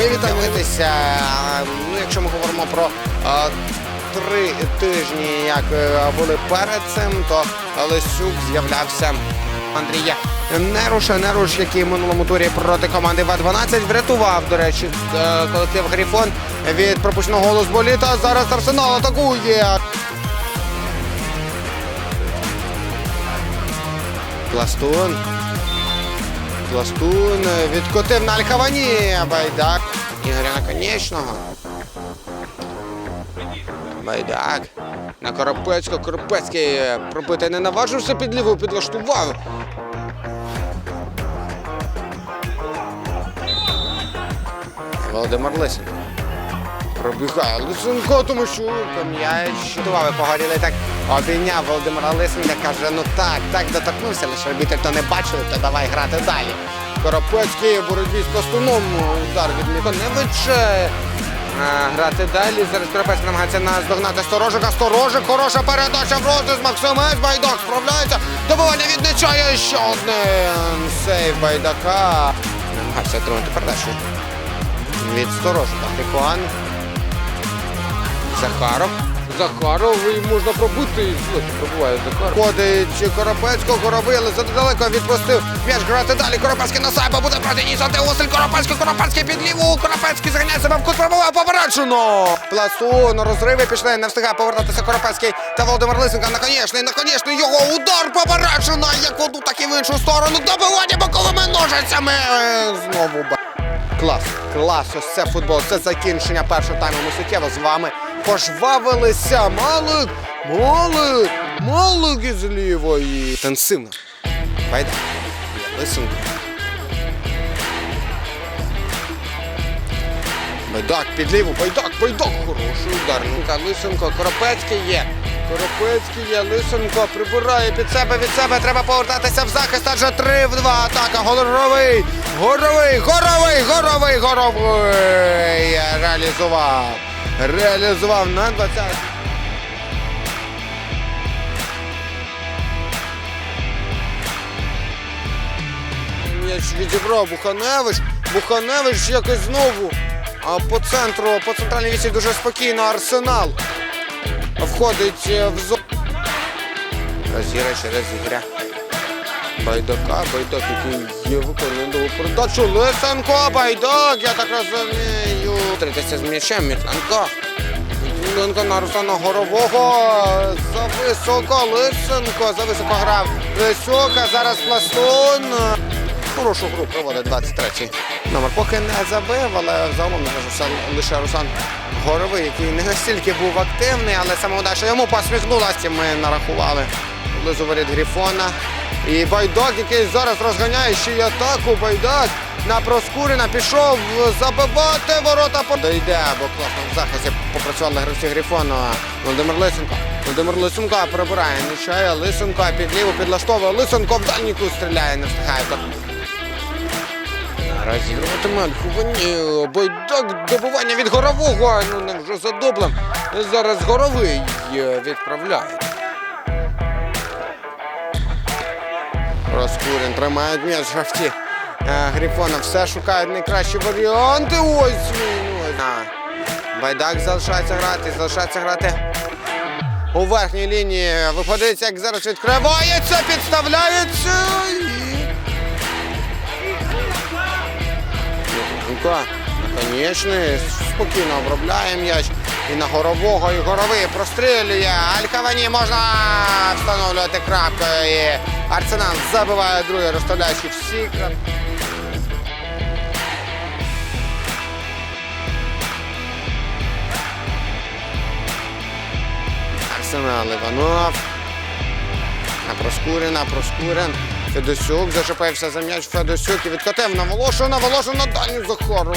Ми. Ну, якщо ми говоримо про три тижні, як е, були перед цим, то Лисюк з'являвся Андрія Неруша. Неруш, який в минулому турі проти команди В-12 врятував, до речі, е, колектив Грифон від пропущеного голу боліта. Зараз Арсенал атакує. Пластун. Пластун відкотив на Альхавані. Байдак. Ігоря Наконечного. Байдак. На Коропецько. Коропецький пробити не наважився під ліву, підлаштував. Володимир Лисин. Пробігає Лисенко, тому що м'яч чудував погоріли так обійняв Володимира Лисенка, каже, ну так, так доторкнувся, лише арбітр то не бачили, то давай грати далі. Коропецький в боротьбі з пластуном, удар від Міконевич. А, Грати далі. Зараз Коропецький намагається наздогнати Сторожика. Сторожик, хороша передача в розріз. Максимець Байдак справляється. Добивання від Нечая. Ще один сейв Байдака. Намагався отримати передачу від Сторожика. Тихуан. Захаров. Захаров можна пробити. і Пробуває Захаров. Ходить Коропецького, Коробий, але задалеко відпустив. М'яч грати далі. Коропецький на сайба буде проти Ніса. Теосиль Коропецький, Коропецький під ліву. Коропецький заганяє себе в кут пробуває попереджено. Пластун, розриви пішли, не встигає повертатися Коропецький та Володимир Лисенко. Наконечний, наконечний його удар попереджено. Як в одну, так і в іншу сторону. Добивання боковими ножицями. Знову ба. Клас, клас, ось це футбол, це закінчення першого тайму. Ми суттєво з вами пожвавилися. Малик, малик, малик із лівої. Інтенсивно. Байда. Лисенко. Байдак під ліву, байдак, байдак. Хороший удар. Ну-ка, Лисенко, Коропецький є. Коропецький є, Лисенко прибирає під себе, від себе. Треба повертатися в захист, адже 3 в 2 атака. Горовий, горовий, горовий, горовий, горовий. Реалізував. Реалізував на 20. М'яч відібрав Буханевич. Буханевич якось знову. А по центру, по центральній вісі дуже спокійно Арсенал. Входить в зону. Розіграє через ігря. Байдака, Байдак, який є виконує нову передачу. Лисенко, Байдак, я так розумію. Тритися з м'ячем, Мітленко. Мітленко на Руслана Горового. Зависоко Лисенко, зависоко грав Лисюка, зараз Пластун. Хорошу гру проводить 23-й номер. Поки не забив, але загалом не лише Руслан Горовий, який не настільки був активний, але саме удача йому посміхнулася. Ми нарахували поблизу воріт Грифона. І Байдак, який зараз розганяє ще й атаку. Байдак на Проскуріна пішов забивати ворота. Дойде, бо класно в захисті попрацювали гравці Грифона. Володимир Лисенко. Володимир Лисенко прибирає нічая. Лисенко під ліву підлаштовує. Лисенко в дальніку стріляє, не встигає. Розігруватиме Альховані. Байдак добування від горового. Ну не вже за дублем. Зараз горовий е, відправляє. Проскурін тримає м'яч гравці. Е, Грифона все шукають найкращі варіанти. Ось він. ось. Байдак залишається грати, залишається грати. У верхній лінії виходить, як зараз відкривається, підставляється. Миколенко, спокійно обробляє м'яч. І на горового, і горовий прострілює. Алькавані можна встановлювати крапку. І Арсенал забиває другий, розставляючи всі крапки. Арсенал Іванов. На Проскуріна, Проскурин. Федосюк зачепився за м'яч Федосюк і відкотив на Волошу, на Волошу на дальню Захару.